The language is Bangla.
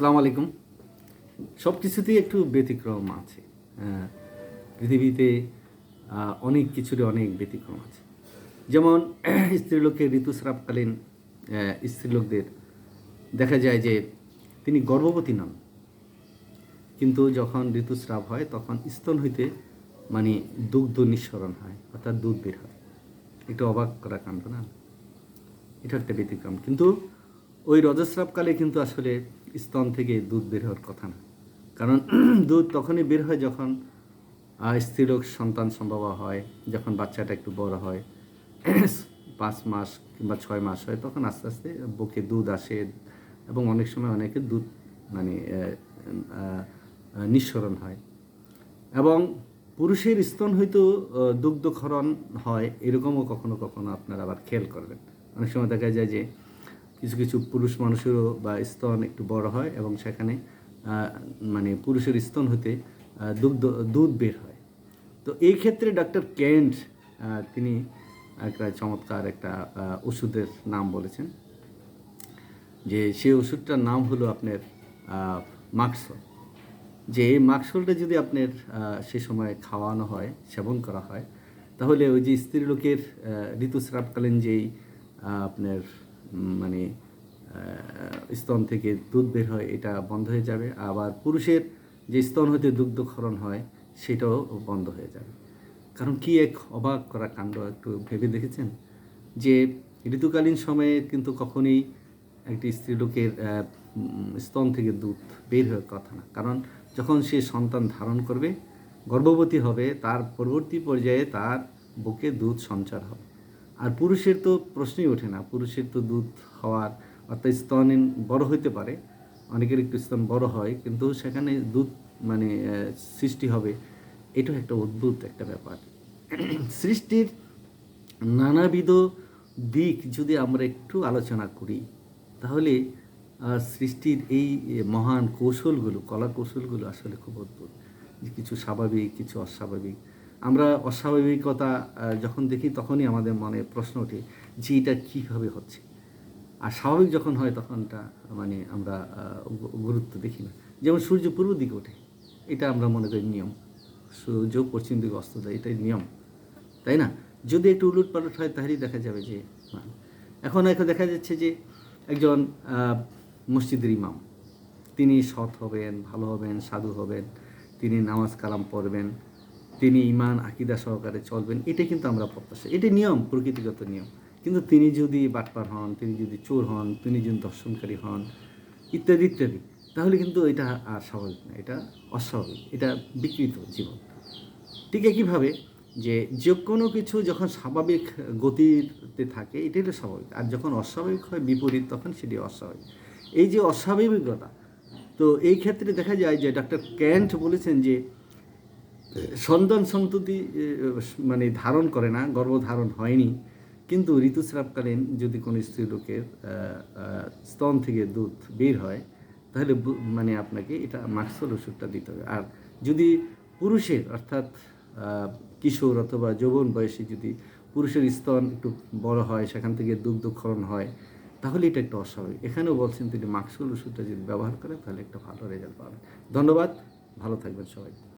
আসসালামু আলাইকুম। সব কিছুতেই একটু ব্যতিক্রম আছে। পৃথিবীতে অনেক কিছুরই অনেক ব্যতিক্রম আছে। যেমন, স্ত্রীলোকের ঋতুস্রাবকালীন স্ত্রীলোকদের দেখা যায় যে তিনি গর্ভবতী নন। কিন্তু যখন ঋতুস্রাব হয়, তখন স্তন হইতে মানে দুগ্ধ নিঃসরণ হয়, অর্থাৎ দুধ বের হয়। একটু অবাক করা কাণ্ড না? এটা একটা ব্যতিক্রম। কিন্তু ওই রজস্রাবকালে কিন্তু আসলে স্তন থেকে দুধ বের হওয়ার কথা না। কারণ দুধ তখনই বের হয় যখন স্ত্রীলোক সন্তান সম্ভব হয়, যখন বাচ্চাটা একটু বড় হয়। পাঁচ মাস কিংবা ছয় মাস হয়, তখন আস্তে আস্তে বুকে দুধ আসে এবং অনেক সময় অনেকে দুধ মানে নিঃসরণ হয়। এবং পুরুষের স্তন হয়তো দুগ্ধক্ষরণ হয়, এরকমও কখনো কখনো আপনারা আবার খেয়াল করবেন। অনেক সময় দেখা যায় যে কিছু কিছু পুরুষ মানুষেরও বা স্তন একটু বড় হয় এবং সেখানে মানে পুরুষের স্তন হতে দুগ্ধ দুধ বের হয়। তো এই ক্ষেত্রে ডক্টর কেন্ট তিনি একটা চমৎকার একটা ওষুধের নাম বলেছেন। যে সেই ওষুধটার নাম হলো আপনার মাক্সল। যে এই মাক্সলটা যদি আপনার সে সময় খাওয়ানো হয়, সেবন করা হয়, তাহলে ওই যে স্ত্রীলোকের ঋতুস্রাবকালীন যেই আপনার মানে স্তন থেকে দুধ বের হয়, এটা বন্ধ হয়ে যাবে। আবার পুরুষের যে স্তন হতে দুগ্ধক্ষরণ হয়, সেটাও বন্ধ হয়ে যাবে। কারণ কি এক অবাক করা কাণ্ড একটু ভেবে দেখেছেন? যে ঋতুকালীন সময়ে কিন্তু কখনোই একটি স্ত্রীলোকের স্তন থেকে দুধ বের হওয়ার কথা না। কারণ যখন সে সন্তান ধারণ করবে, গর্ভবতী হবে, তার পরবর্তী পর্যায়ে তার বুকে দুধ সঞ্চার হবে। আর পুরুষের তো প্রশ্নই ওঠে না। পুরুষের তো দুধ হওয়ার অর্থাৎ স্তন বড় হইতে পারে। অনেকের একটু স্তন বড় হয়, কিন্তু সেখানে দুধ মানে সৃষ্টি হবে। এটাও একটা অদ্ভুত একটা ব্যাপার। সৃষ্টির নানাবিধ দিক যদি আমরা একটু আলোচনা করি, তাহলে সৃষ্টির এই মহান কৌশলগুলো কলা কৌশলগুলো আসলে খুব অদ্ভুত। কিছু স্বাভাবিক, কিছু অস্বাভাবিক। আমরা অস্বাভাবিকতা যখন দেখি তখনই আমাদের মনে প্রশ্ন ওঠে যে এটা কীভাবে হচ্ছে? আর স্বাভাবিক যখন হয় তখন এটা মানে আমরা গুরুত্ব দেখি না। যেমন সূর্য পূর্ব দিকে ওঠে, এটা আমরা মনে করি নিয়ম। সূর্য পশ্চিম দিকে অস্ত যায়, এটাই নিয়ম। তাই না? যদি একটু উলট পালট হয় তাহলেই দেখা যাবে যে এখন এখন দেখা যাচ্ছে যে একজন মসজিদের ইমাম, তিনি সৎ হবেন, ভালো হবেন, সাধু হবেন, তিনি নামাজ কালাম পড়বেন তিনি ইমান আকিদা সহকারে চলবেন এটা কিন্তু আমরা প্রত্যাশা। এটা নিয়ম, প্রকৃতিগত নিয়ম। কিন্তু তিনি যদি বাটপার হন, তিনি যদি চোর হন, তিনি যদি দর্শনকারী হন, ইত্যাদি ইত্যাদি, তাহলে কিন্তু এটা আর স্বাভাবিক না, এটা অস্বাভাবিক, এটা বিকৃত জীবন। ঠিক একইভাবে যে যে কোনো কিছু যখন স্বাভাবিক গতিতে থাকে, এটাই হলো স্বাভাবিক। আর যখন অস্বাভাবিক হয়, বিপরীত, তখন সেটি অস্বাভাবিক। এই যে অস্বাভাবিকতা, তো এই ক্ষেত্রে দেখা যায় যে ডাক্তার ক্যান্ট বলেছেন যে সন্তান সন্ততি মানে ধারণ করে না, গর্ভধারণ হয়নি, কিন্তু ঋতুস্রাবকালীন যদি কোনো স্ত্রী লোকের স্তন থেকে দুধ বের হয়, তাহলে মানে আপনাকে এটা মাক্সল ওষুধটা দিতে হবে। আর যদি পুরুষের, অর্থাৎ কিশোর অথবা যৌবন বয়সে যদি পুরুষের স্তন একটু বড় হয়, সেখান থেকে দুগ্ধক্ষরণ হয়, তাহলে এটা একটা অস্বাভাবিক। এখানেও বলছেন তিনি মাক্সল ওষুধটা যদি ব্যবহার করেন, তাহলে একটা ভালো রেজাল্ট পাবেন। ধন্যবাদ, ভালো থাকবেন সবাই।